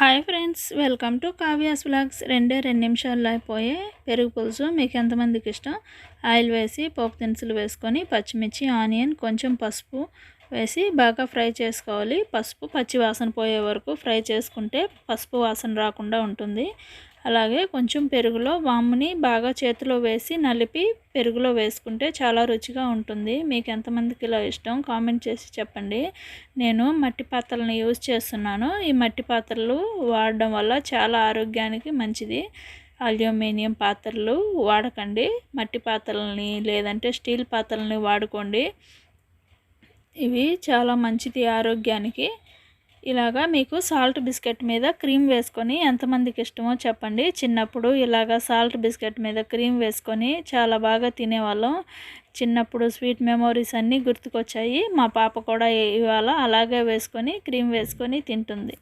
Hi friends welcome to Kavya's blogs రెండే రెండు నిమిషాల్లో అయిపోయే పెరుగు పులుసు. మీకు ఎంతమందికి ఇష్టం? ఆయిల్ వేసి పోపు దినుసులు వేసుకొని పచ్చిమిర్చి ఆనియన్ కొంచెం పసుపు వేసి బాగా ఫ్రై చేసుకోవాలి. పసుపు పచ్చి వాసన పోయే వరకు ఫ్రై చేసుకుంటే పసుపు వాసన రాకుండా ఉంటుంది. అలాగే కొంచెం పెరుగులో వాముని బాగా చేతిలో వేసి నలిపి పెరుగులో వేసుకుంటే చాలా రుచిగా ఉంటుంది. మీకు ఎంతమందికి ఇలా ఇష్టం కామెంట్ చేసి చెప్పండి. నేను మట్టి పాత్రలను యూజ్ చేస్తున్నాను. ఈ మట్టి పాత్రలు వాడడం వల్ల చాలా ఆరోగ్యానికి మంచిది. అల్యూమినియం పాత్రలు వాడకండి. మట్టి పాత్రలని లేదంటే స్టీల్ పాత్రలని వాడుకోండి. ఇవి చాలా మంచిది ఆరోగ్యానికి. ఇలాగా మీకు సాల్ట్ బిస్కెట్ మీద క్రీమ్ వేసుకొని ఎంతమందికి ఇష్టమో చెప్పండి. చిన్నప్పుడు ఇలాగా సాల్ట్ బిస్కెట్ మీద క్రీమ్ వేసుకొని చాలా బాగా తినేవాళ్ళం. చిన్నప్పుడు స్వీట్ మెమోరీస్ అన్నీ గుర్తుకొచ్చాయి. మా పాప కూడా ఇవాళ అలాగే వేసుకొని క్రీమ్ వేసుకొని తింటుంది.